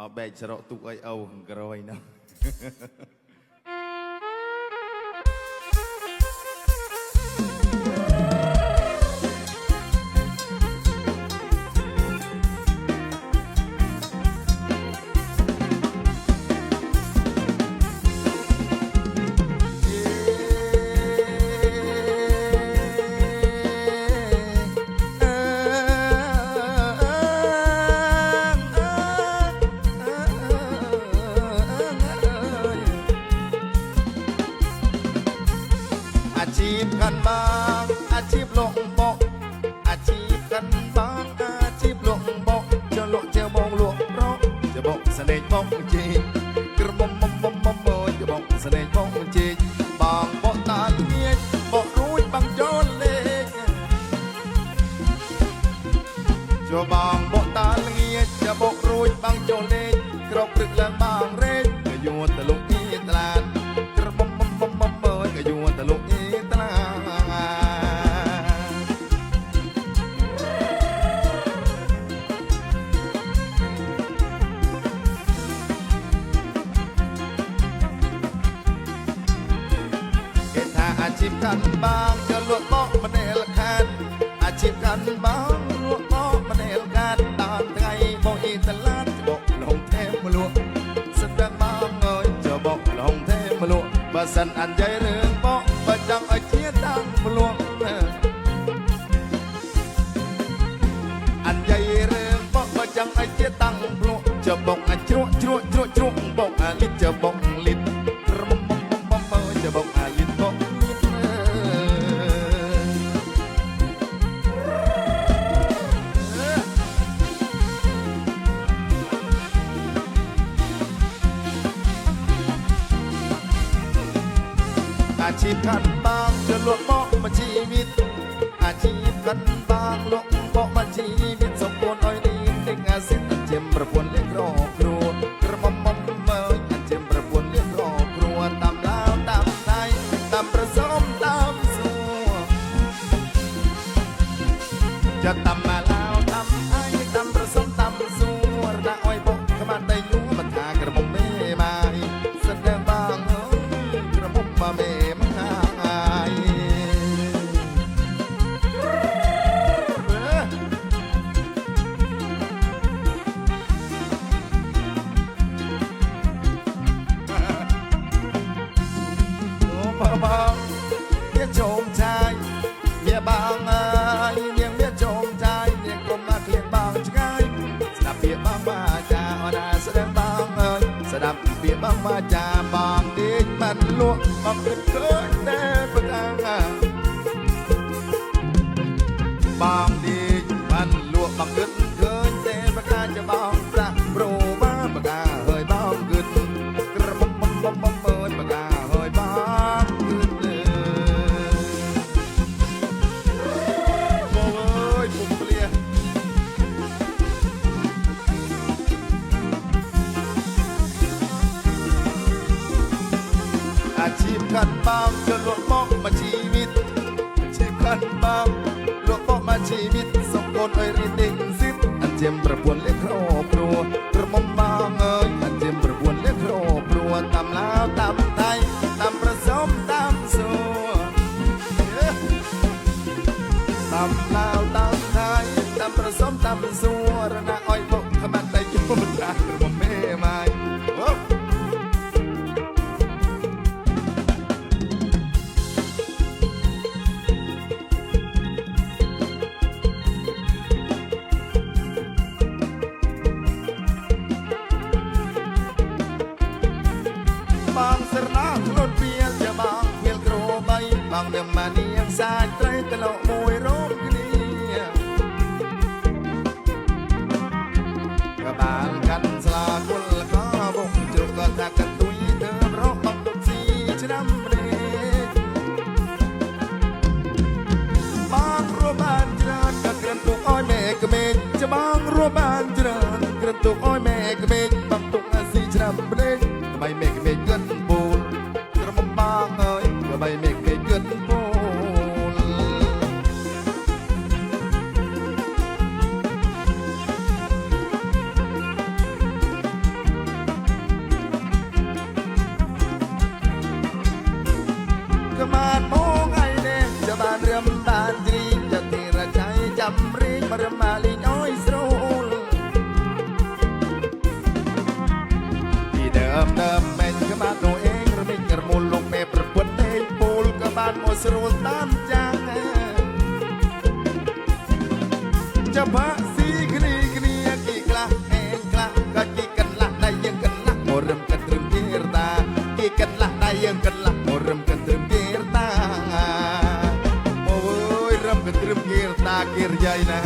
អបែកច្រកទុកអីអូក្រយនោះ อาชีพกันบ้าง อาชีพลงบอกอาชีพกันบ้าง อาชีพลงบอกจะลงเจ้าบองหลวงร้องจะบอกเสน่ห์บองจริง កាន់បានក៏លក់បោកម្នេលខានអាជីពកាន់បានលក់បោកម្នេលខានដល់ថ្ងៃបោអ៊ីតឡានបោកលងទេមលក់សិនដល់មកអើយចបោកលងទេមលក់បើសិនអញយាយរឿងបោកបើចង់ឲ្យជាតាមមលក់អញយាយរឿងបោកបើចង់ឲ្យជាតាំងភ្លក់ចបោកអញជ្រក់ជ្រក់ជ្រក់ជ្រក់បោកអាលិច ชีพขันบางจะลวกเมามาชีวิต อาชีพขันบางหลวกเมามาชีวิต stuck. septiembre fue lejos ងនឹងមកនាងសាច់ត្រូវក្លោកមួយរូបគ្នាកបាលកាន់ស្លាគុលក៏បងជ្រុកក៏ថាកន្ទុយទៅរកបងទុកស៊ីឆ្នាំនេះបងរួបានច្រើនក៏ក្រិនទុកអោយមេក្មេងច្បងរួបានច្រើនក្រិនទុកអោយមេ រឹមកន្ទ្រឹមគេរតាអូយរឹមកន្ទ្រឹមគេរតាគេរយាយណា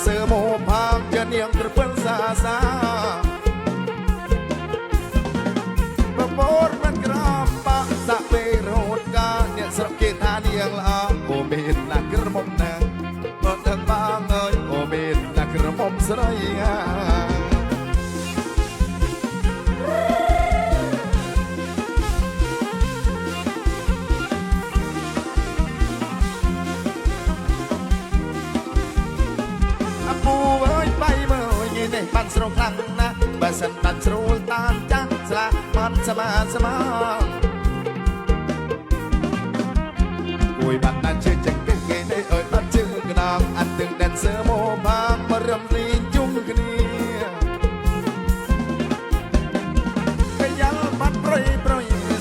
semua pam jan yang terpensasa សើមកបាក់បរំលីជុំគ្នាកញ្ញាបាត់ប្រៃប្រៃ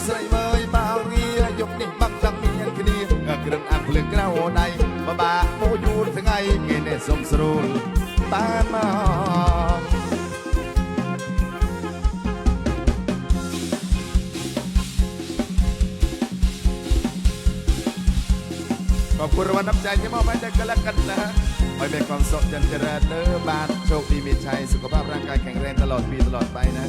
ស្រីមើយបាវាយកនេះបាក់តាំងមានគ្នាគ្រឿងអាក់ភ្លើងក្រៅដៃបបាក់មកយូរថ្ងៃគេនេះសុំស្រួលបានមកขอบคุณรางวัลน้ำใจที่มอบให้แด่กันและกันนะฮะ ขอให้เป็นความสุขจนเจริญเด้อบ้านโชคดีมีชัยสุขภาพร่างกายแข็งแรงตลอดปีตลอดไปนะ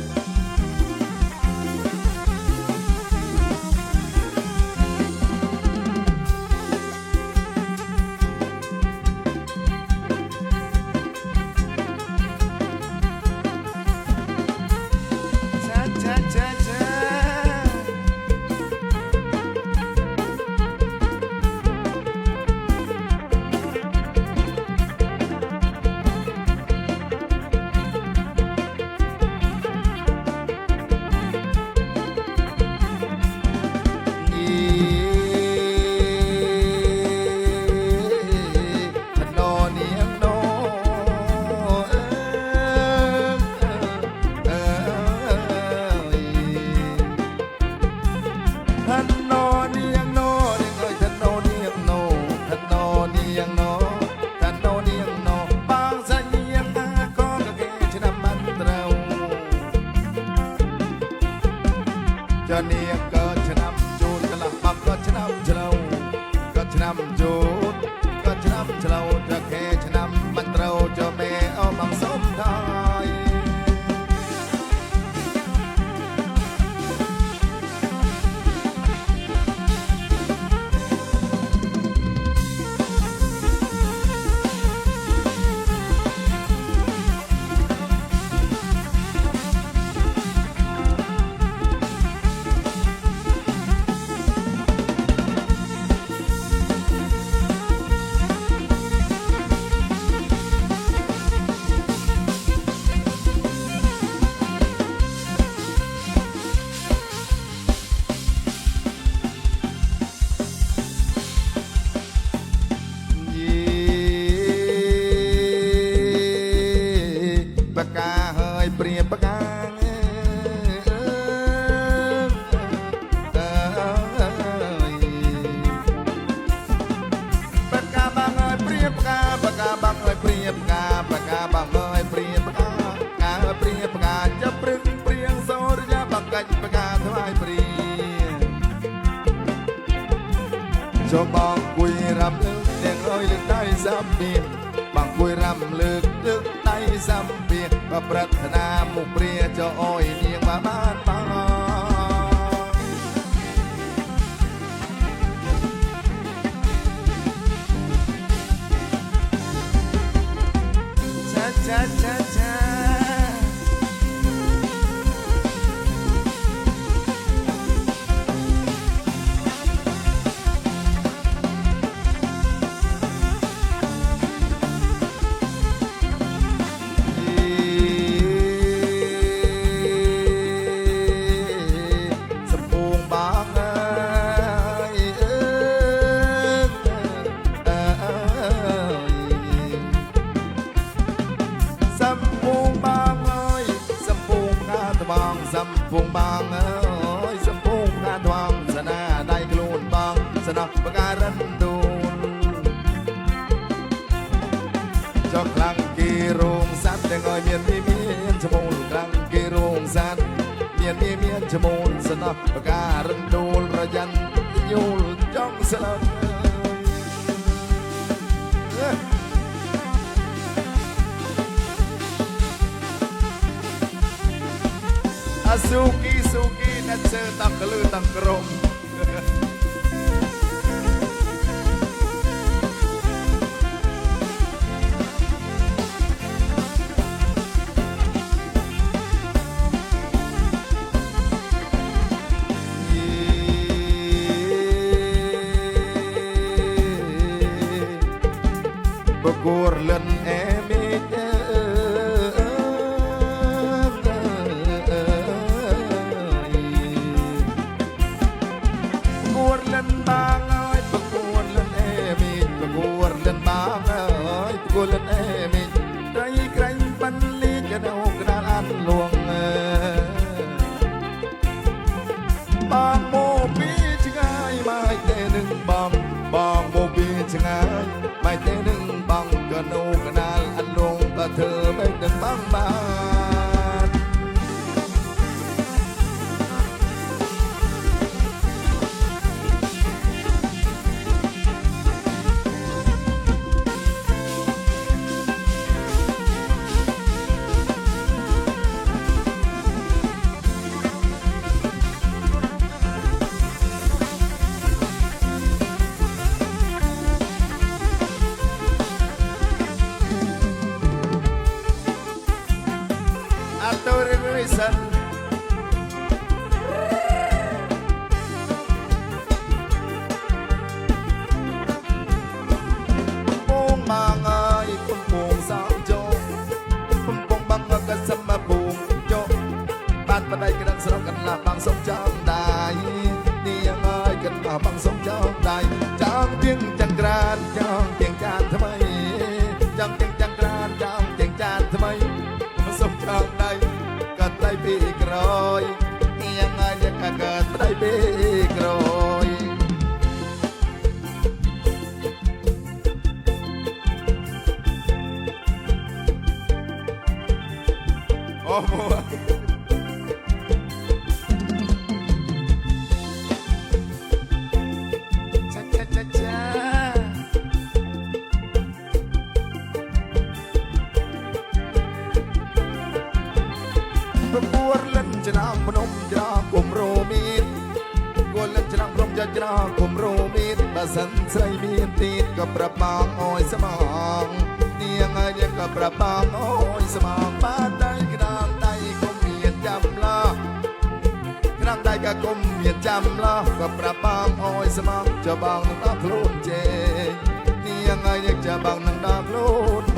នមានមានឈ្មោះស្នប់បការ៉ាន់ដូនរយ៉ាន់យល់ចង់ស្លាប់អើយអាស៊ូគីស៊ូគីណាត់សើតាំងកលឺតាំងក្រុម បួនលិនច្រាំភ្នំច្រាគំរោមីតគួនលិនច្រាំភ្នំច្រាច្រាគំរោមីតបើសិនស្រីមានទីតក៏ប្របាងអយស្មងនាងហើយនាងក៏ប្របាងអយស្មងបាត់ដៃក្តាមដៃគំមានចាំឡោះក្តាមដៃក៏គំមានចាំឡោះក៏ប្របាងអយស្មងចបងនឹងដល់ខ្លួនជេនាងហើយនាងចបងនឹងដល់ខ្លួន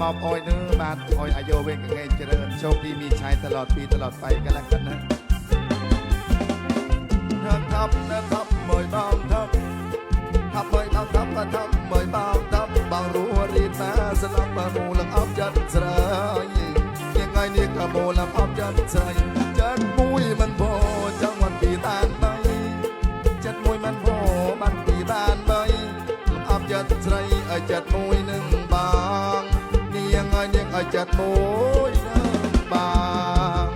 มอบโอยเนื้อบาทโอยอายุเวงเงินเจริญโชคดีมีชัยตลอดปีตลอดไปกันแล้วกันนะเธอทับเธอทับมวยบ้างทับทับมวยทับทับทับมวยบ้างทับบางรู้รีดมาสลับมาหมูลังอับจัดสลายยังไงนี่กระโบลังอับจัดสลจัดมุ้ยมันโบจังหวัดปีตานไปจัดมวยมันโบ้านปีตานไปอับจัดสลไอจัดมวย ហើយនាងឲ្យចិត្តមួយនៅបាន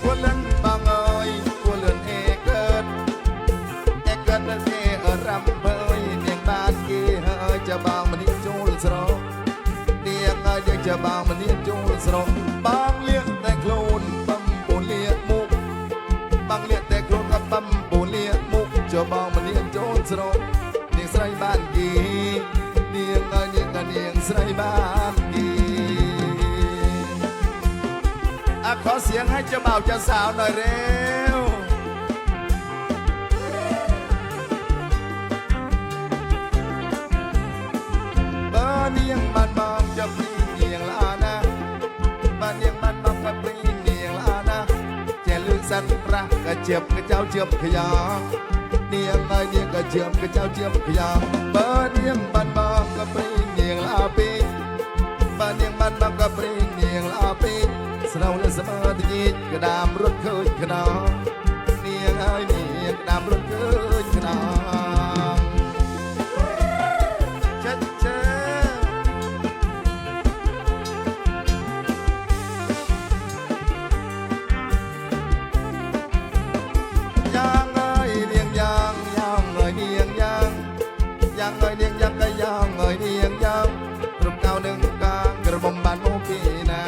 គួរលឹងបងអើយគួរលឿនអេកើតអេកើតនៅគេរំភើយនាងបានគេហើយចាប់បងមនីចូលស្រោនាងឲ្យយើងចាប់បងមនីចូលស្រោបា ปั๊มปูเลี้ยงมุกจะบางมันนี่จูลสโรเนียงใส่บ้านกี ស្រីបានគីអាខอเสียงให้เจ้าบ่าวเจ้าสาวหน่อยเร็ว บ้านเนียงบ้านบางจะปรีเนียงลานะบ้านเนียงบ้านบางจะปรีเนียงลานะแจลึกสันรักกระเจียบกระเจ้าเจียบขยาเนียงไงเนียงกระเจียบกระเจ้าเจียบขยา នាងហើយនាងក៏ជាមក៏ចៅជាមយ៉ាងបើនាងបានបងក៏ព្រីងនាងឡាពេកបើនាងបានបងក៏ព្រីងនាងឡាពេកស្រោលសមត្ថជាតិក្តាមរត់ឃើញខ្នងនាងហើយនាងក្តាមរត់ឃើញ ងអើយនាងយ៉ាងរំកៅនឹងកាក្រមុំបានមកពីណា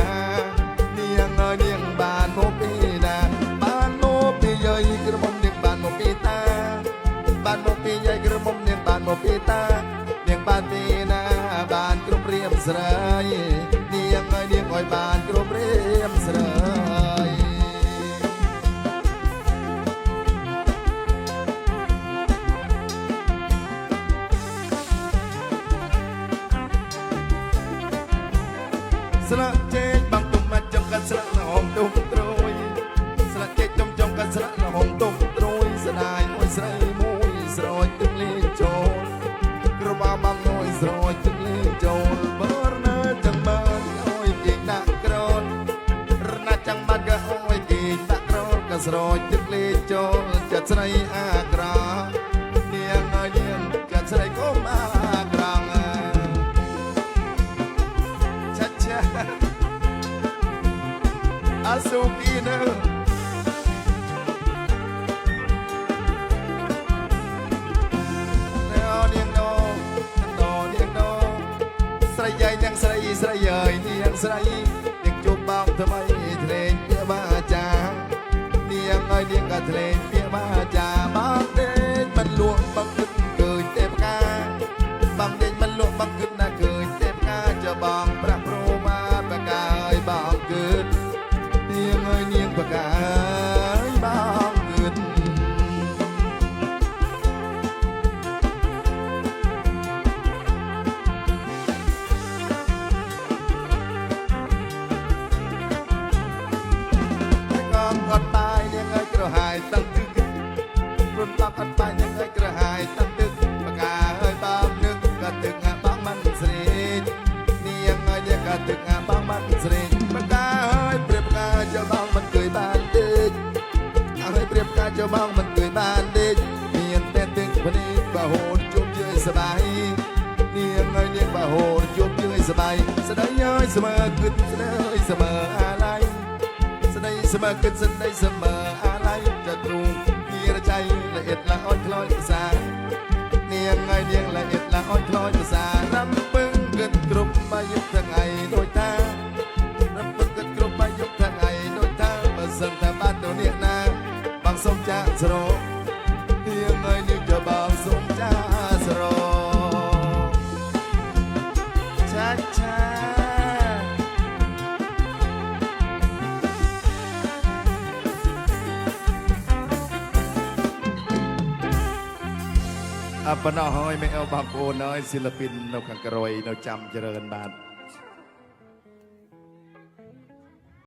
នាងអើយនាងបានមកពីណា បានមកពីយាយក្រមុំនាងបានមកពីតា បានមកពីយាយក្រមុំនាងបានមកពីតា នាងបានពីណាបានគ្រប់រៀបស្រី ស្រាក់ក្រហមទុកត្រួយស្ដាយមួយស្រីមួយស្រោចទឹកលេចូលក្របាបាំងមួយស្រោចទឹកលេចូលបើរណាចឹងបានអើយគេដាក់ក្រោតរណាចឹងបានក៏អើយគេដាក់ក្រោតក៏ស្រោចទឹក រីយាយទាំងស្រីស្រីអើយនាងស្រីនាងជុំបោកថ្មីត្រេកពាក្យបាចានាងអើយនាងក៏ត្រេកពាក្យបាចាមក ក្រហាយតាំងទឹកព្រមតាប់អត់បាញ់នឹងឲ្យក្រហាយតាំងទឹកបកាឲ្យបាបនឹងក៏ទឹកអាបងមិនស្រេចនាងឲ្យយើងក៏ទឹកអាបងមិនស្រេចមិនដាឲ្យព្រៀបកាយកបងមិនគួយបានទេឲ្យព្រៀបកាយកបងមិនគួយបានទេមានតែទឹកវនីបើហូនជុំជើងសបាយនាងឲ្យនាងបើហូនជុំជើងសបាយស្ដីឲ្យស្មើគិតស្ដីស្មើអាឡៃស្ដីស្មើគិតស្ដីស្មើអា គ្រូនាងចៃល្អិតល្អអត់ខ្លោចសានាងហើយនាងល្អិត អស់ហើយមេអោបងប្អូនអើយศิលពិននៅខាងក្រោយនៅចាំច្រើនបាទ